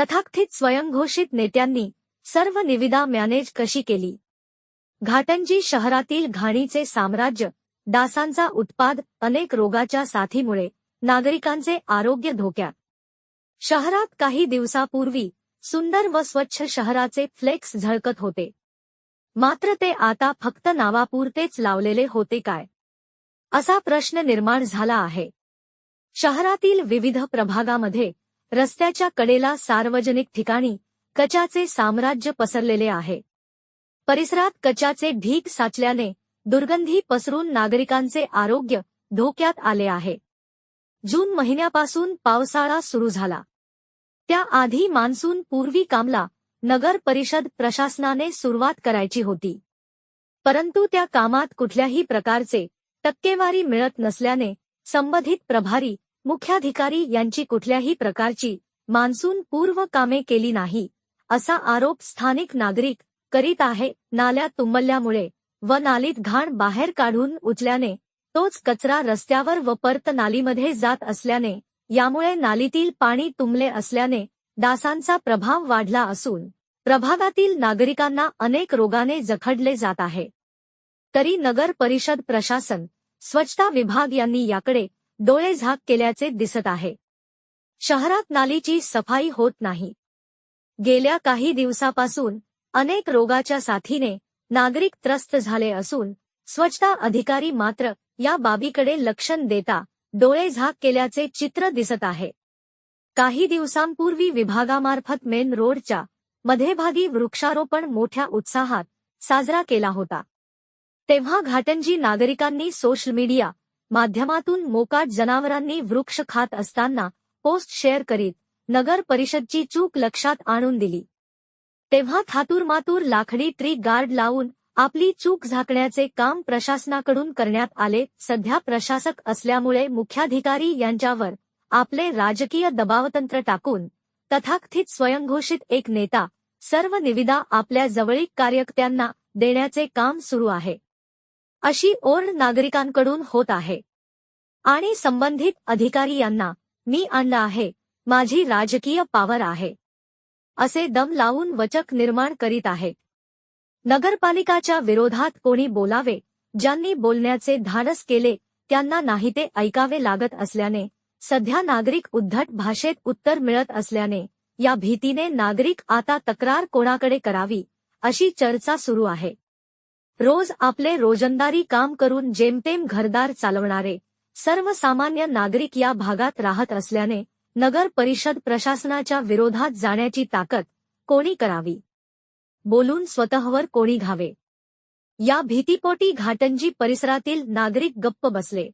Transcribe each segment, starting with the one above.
तथाकथित स्वयंघोषित नेत्यांनी सर्व निविदा मॅनेज कशी केली? घाटंजी शहरातील घाणीचे साम्राज्य डासांचा उत्पाद अनेक रोगाच्या साथीमुळे नागरिकांचे आरोग्य धोक्यात शहरात काही दिवसापूर्वी सुंदर व स्वच्छ शहराचे फ्लेक्स झळकत होते. मात्र ते आता फक्त नावापुरतेच लावलेले होते काय? असा प्रश्न निर्माण झाला आहे. शहरातील विविध प्रभागामध्ये रस्त्याच्या कडेला सार्वजनिक ठिकाणी कचाचे साम्राज्य पसरलेले आहे. परिसरात कचाचे ढीग साचल्याने दुर्गंधी पसरून नागरिकांचे आरोग्य धोक्यात आले आहे. जून महिन्यापासून पावसाळा सुरू झाला. त्याआधी मान्सून पूर्वी कामला नगर परिषद प्रशासनाने सुरुवात करायची होती. परंतु त्या कामात कुठल्याही प्रकारचे टक्केवारी मिळत नसल्याने संबंधित प्रभारी मुख्याधिकारी यांची कुठल्याही प्रकारची मान्सून पूर्व कामे केली नाही असा आरोप स्थानिक नागरिक करीत आहे. नाल्या तुंबल्यामुळे व नालीत घाण बाहेर काढून उचल्याने तोच कचरा रस्त्यावर व परत नालीमध्ये जात असल्याने यामुळे नालीतील पाणी तुंबले असल्याने डासांचा प्रभाव वाढला असून प्रभागातील नागरिकांना अनेक रोगाने जखडले जात आहे. तरी नगर परिषद प्रशासन स्वच्छता विभाग यांनी याकडे डोळे झाक केल्याचे दिसत आहे. शहरात नालीची सफाई होत नाही. गेल्या काही दिवसापासून अनेक रोगाच्या साथीने नागरिक त्रस्त झाले असून स्वच्छता अधिकारी मात्र या बाबीकडे लक्ष देता डोळे झाक केल्याचे चित्र दिसत आहे. काही दिवसांपूर्वी विभागामार्फत मेन रोडच्या मध्यभागी वृक्षारोपण मोठ्या उत्साहात साजरा केला होता. तेव्हा घाटंजी नागरिकांनी सोशल मीडिया माध्यमातून मोकाट जनावरांनी वृक्ष खात असताना पोस्ट शेअर करीत नगर परिषदची चूक लक्षात आणून दिली. तेव्हा थातूरमातूर लाकडी ट्री गार्ड लावून आपली चूक झाकण्याचे काम प्रशासनाकडून करण्यात आले. सध्या प्रशासक असल्यामुळे मुख्याधिकारी यांच्यावर आपले राजकीय दबावतंत्र टाकून तथाकथित स्वयंघोषित एक नेता सर्व निविदा आपल्या जवळीक कार्यकर्त्यांना देण्याचे काम सुरू आहे. अशी ओर नागरिकांकडून होत आहे. आणि संबंधित अधिकारी यांना मी आणलं आहे. माझी राजकीय पावर आहे. असे दम लावून वचक निर्माण करीत आहेत नगरपालिकाच्या विरोधात कोणी बोलावे ज्यांनी बोलण्याचे धाडस केले त्यांना नाही ते ऐकावे लागत असल्याने सध्या नागरिक उद्धट भाषेत उत्तर मिळत असल्याने या भीतीने नागरिक आता तक्रार कोणाकडे करावी अशी चर्चा सुरू आहे. रोज आपले रोजंदारी काम करून जेमतेम घरदार चालवणारे सर्वसामान्य नागरिक या भागात राहत असल्याने नगर परिषद प्रशासनाच्या विरोधात जाण्याची ताकद कोणी करावी? बोलून स्वतःवर कोणी घावे? या भीतीपोटी घाटंजी परिसरातील नागरिक गप्प बसले.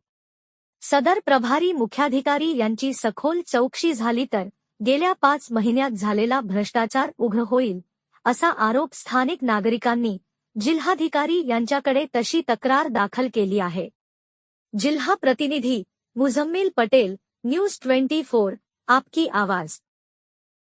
सदर प्रभारी मुख्याधिकारी यांची सखोल चौकशी झाली तर गेल्या पाच महिन्यात झालेला भ्रष्टाचार उघड होईल असा आरोप स्थानिक नागरिकांनी जिल्हाधिकारी यांच्याकडे तशी तक्रार दाखल केली आहे. जिल्हा प्रतिनिधी मुझम्मिल पटेल न्यूज ट्वेंटी फोर आपकी आवाज.